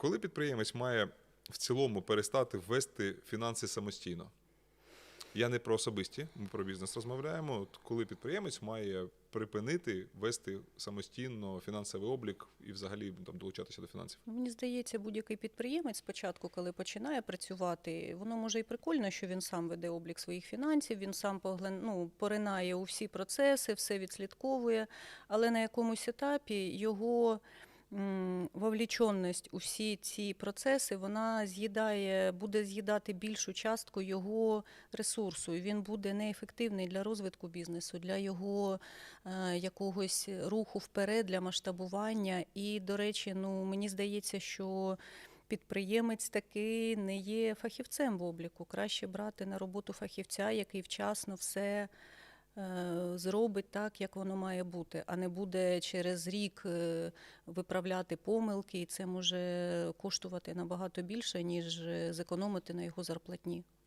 коли підприємець має в цілому перестати ввести фінанси самостійно? Я не про особисті, ми про бізнес розмовляємо. От коли підприємець має припинити вести самостійно фінансовий облік і взагалі там долучатися до фінансів. Ну, Мені здається, будь-який підприємець спочатку, коли починає працювати, воно може і прикольно, що він сам веде облік своїх фінансів, він сам поглин, ну, поринає у всі процеси, все відслідковує, але на якомусь етапі його вовліченість у всі ці процеси, вона з'їдає, буде з'їдати більшу частку його ресурсу, і він буде неефективний для розвитку бізнесу, для його е, якогось руху вперед, для масштабування. І, до речі, ну мені здається, що підприємець таки не є фахівцем в обліку. Краще брати на роботу фахівця, який вчасно все. Е, Зробить так, як воно має бути, а не буде через рік е, виправляти помилки, і це може коштувати набагато більше, ніж е, зекономити на його зарплатні.